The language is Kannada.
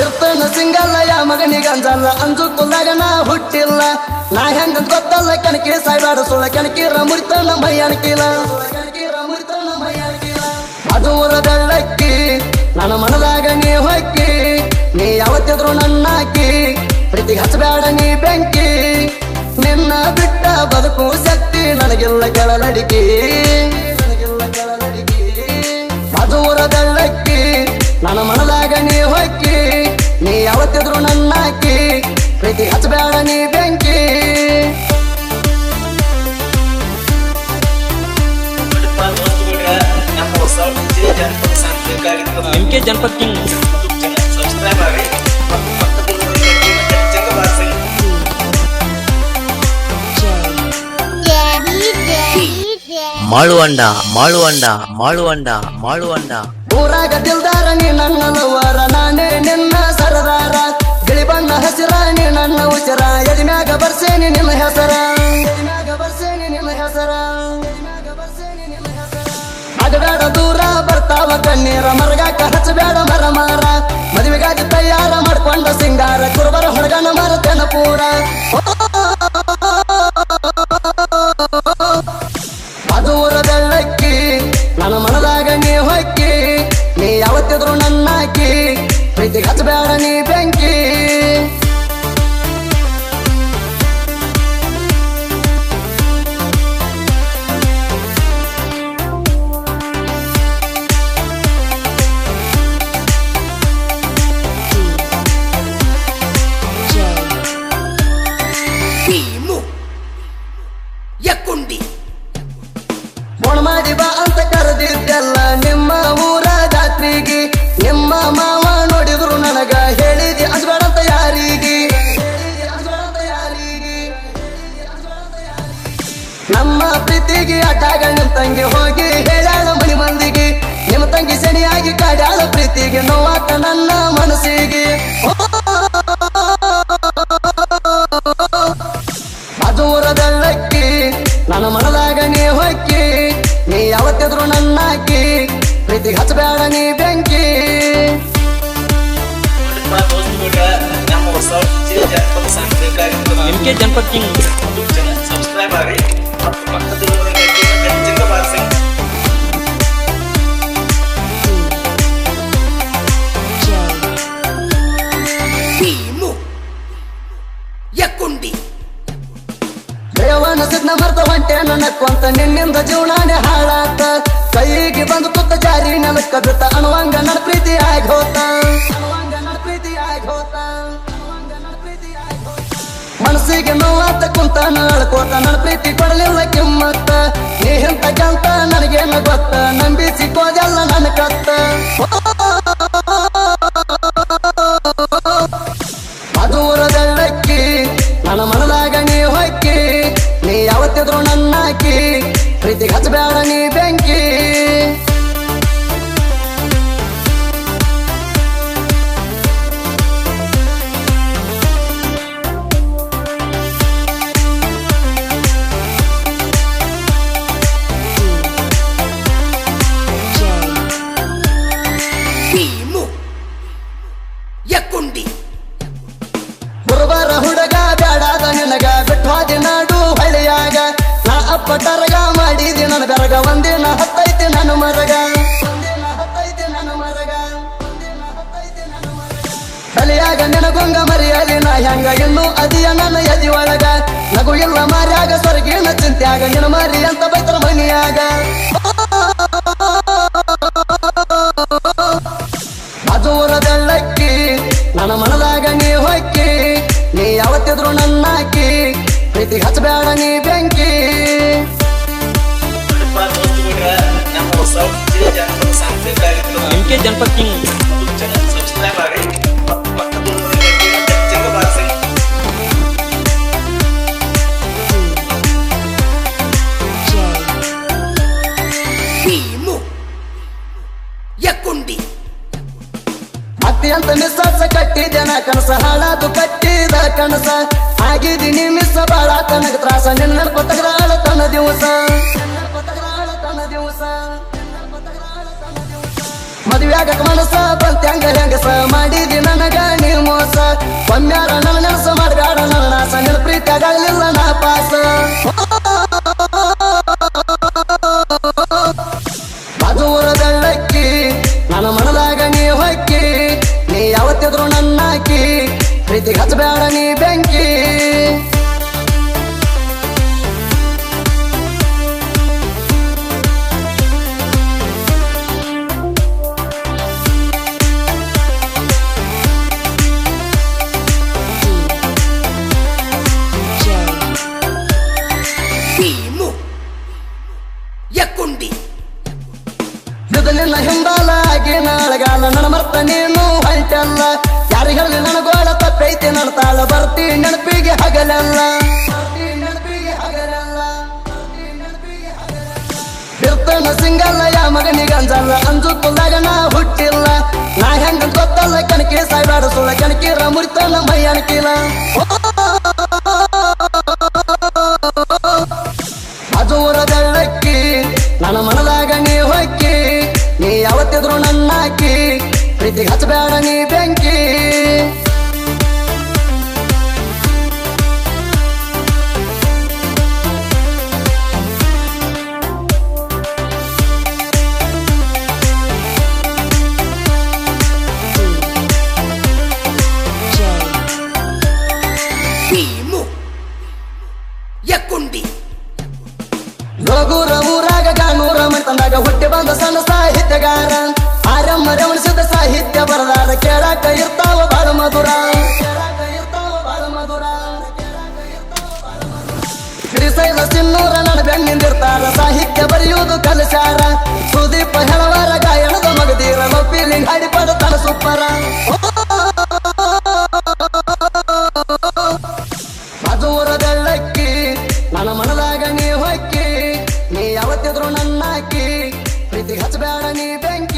ಇರ್ತನ ಸಿಂಗಲ್ಲ, ಯಾ ಮಗನಿಗಂಜಲ್ಲ ಅಂಜು ಕುಲ್ದಾಗ ನಾ ಹುಟ್ಟಿಲ್ಲ. ನಾ ಹೆಂಗ ಗೊತ್ತಲ್ಲ, ಕಣಕಿ ಸಾಯ್ಬಾಡ ಸುಳ್ಳ ಕಣಕಿರ ಮುರಿತನ ಮೈಯಣಕಿಲ್ಲ ಅದು ಊರ ನನ್ನ ಮನದಾಗ ನೀ ಹೊಕ್ಕಿ. ನೀ ಯಾವತ್ತಿದ್ರು ನನ್ನಾಕಿ ಪ್ರೀತಿ ಹಚ್ಚಬೇಡ ನೀ ಬೆಂಕಿ. ನಿನ್ನ ಬಿಟ್ಟ ಬದುಕು ಶಕ್ತಿ ನನಗಿಲ್ಲ ಕೆಳಲಡಿಕೆ. ಅದು ಊರ ಬೆಳ್ಳಕ್ಕಿ ನನ್ನ ಮನದಾಗ ನೀ ಹೊಕ್ಕಿ. ನೀ ಯಾವತ್ತಿದ್ರು ನನ್ನಾಕಿ ಪ್ರೀತಿ ಹಚ್ಚಬೇಡ ನೀ ಬೆಂಕಿ. M K Janapad king subscribe ಆಗಿ. ಮಾಳುವಂಡ ಮಾಳುವಂಡ ಮಾಳುವಂಡ ಮಾಳುವಂಡ ಊರಾಗ ದಿಲ್ದಾರ ನೀ ನನ್ನ ಲವರ ನಾನೇ ನಿನ್ನ ಸರದಾರ. ಗಿಳಿ ಬಣ್ಣ ಹಸಿರ, ನೀ ನನ್ನ ಉಸಿರ. ಎದಿಮ್ಯಾಗ ಬರ್ಸೇನಿ ನಿನ್ನ ಹೆಸರ. ಅಗಬೇಡ ದೂರ ಬರ್ತಾವ ಕಣ್ಣೀರ. ಮರಗಾಕ ಹಚ್ಚಬೇಡ ಮರ ಮಾರ ಮದುವೆಗಾಗಿ ತಯಾರ ಮಾಡ್ಕೊಂಡ ಸಿಂಗಾರ. ಕುರುಬರ ಹೊಡಗನ ಮರತನ ಪೂರ. ಪ್ರೀತಿಗೆ ಆಟಾಗ ನಿಮ್ ತಂಗಿ ಹೋಗಿ ಹೇಳಾಳ ಮನಿ ಮಂದಿಗೆ. ನಿಮ್ಮ ತಂಗಿ ಸೆಣಿಯಾಗಿ ಕಾಡಾಳ ಪ್ರೀತಿಗೆ ನೋವಾಟ ನನ್ನ ಮನಸ್ಸಿಗೆ. ಅದು ಊರದಲ್ಲಕ್ಕಿ ನನ್ನ ಮನದಾಗ ನೀ ಹೊಕ್ಕಿ ನೀ ಯಾವತ್ತಿದ್ರು ನನ್ನಾಕಿ ಪ್ರೀತಿ ಹಚ್ಚಬೇಡ ನೀ ಬೆಂಕಿ. ವಿಜಯ ಜನಪದ ಕಿಂಗ್ ಸಬ್ಸ್ಕ್ರೈಬ್ ಆಗಿ ಮತ್ತು ಪಕ್ಕದಲ್ಲಿರುವ ಕೊಂತ ನಿನ್ನಿಂದ ಜೀವನಾನೆ ಹಾಳಾತ. ಕೈಗೆ ಬಂದು ಕುತ್ತ ಜಾರಿ ನನ್ನ ಹೋತ. ಅಣುವಂಗ ನನ್ನ ಪ್ರೀತಿ ಆಗೋತ. ಮನಸ್ಸಿಗೆ ನೋವಾತ ಕುಂತ ನಾಳ್ಕೋತ ನನ್ನ ಪ್ರೀತಿ ಕೊಡಲಿಲ್ಲ ಕಿಮ್ಮತ್ತ. ನೀ ಹಿಂತ ಕಂತ ನನಗೇನು ಗೊತ್ತ. ನಂಬಿಸಿಕೋದೆಲ್ಲ ನನ್ನ ಕತ್ತ. ಮರಗ ಒಂದಿನ ಹತ್ತೈತೆ ನಾನು ಮರಗ. ತಲೆಯಾಗ ನಿನಗೊಂಗ ಮರಿಯಲಿ ನಾ ಹೆಂಗ ಅದಿಯ ನನ್ನ ಎದಿ ಒಳಗ. ನಗು ಇಲ್ಲ ಮಾರ್ಯಾಗ ಸ್ವರ್ಗೀನ ಚಿಂತ್ಯಾಗ, ನಿನ್ನ ಮರಿ ಅಂತ ಬೈತರ ಮನಿಯಾಗ. ಅದು ಊರದಲ್ಲಕ್ಕಿ ನನ್ನ ಮನದಾಗ ನೀ ಹೊಕ್ಕಿ, ನೀ ಯಾವತ್ತಿದ್ರು ನನ್ನಾಕಿ, ಪ್ರೀತಿ ಹಚ್ಚಬೇಡ ನೀ ಬೆಂಕಿ. M K Janapad king subscribe ಆಗಿ ಮತ್ತು ಪಕ್ಕದಲ್ಲಿರುವ ಗಂಟೆ ಮತ್ತೆ ಜಂಗ ಬಾರಿಸಿ ಅತ್ತಿ ಅಂತ ಮಿಸ್ಸ ಕಟ್ಟಿದೆ ನಾ ಕನಸ ಹಾಳಾದು ಕಟ್ಟಿದ ಕನಸ ಆಗಿದ್ದೀನಿ ಮಿಸ್ ಬಾಳ ತನಗ ತ್ರಾಸ ನಿನ್ನ ಪತಗ್ರಾಳ ತನ್ನ ದಿವಸ ದಿವಸ ಮದುವೆಯಾಗ ಮನಸ ಬಲ್ತ್ಯಾಂಗ ಹೆಂಗಸ ಮಾಡಿದಿ ನನಗ ನೀ ಮೋಸ. ಒಮ್ಮ್ಯಾರ ನನ್ನ ನೆನಸ ಮಾಡ್ಗಾಡ ನನ್ನ ಸಣ್ಣ ಪ್ರೀತಿ ಆಗಲಿಲ್ಲ ನಾ ಪಾಸ. ಮಧುರ ದಳ್ಳಕ್ಕಿ ನನ್ನ ಮನದಾಗ ನೀ ಹೊಕ್ಕಿ, ನೀ ಯಾವತ್ತಿದ್ರು ನನ್ನಾಕಿ ಪ್ರೀತಿ ಹಚ್ಚಬೇಡ ನೀ ಬೆಂಕಿ. ನನ್ನ ಪ್ರೀತಿ ಹಚ್ಚಬೇಡ ನೀ ಬೆಂಕಿ. ಹಾಕಿದ್ರು ನನ್ನ ಹಾಕಿ ಪ್ರೀತಿ ಹಚ್ಚಬೇಡ ನೀ ಬೆಂಕಿ.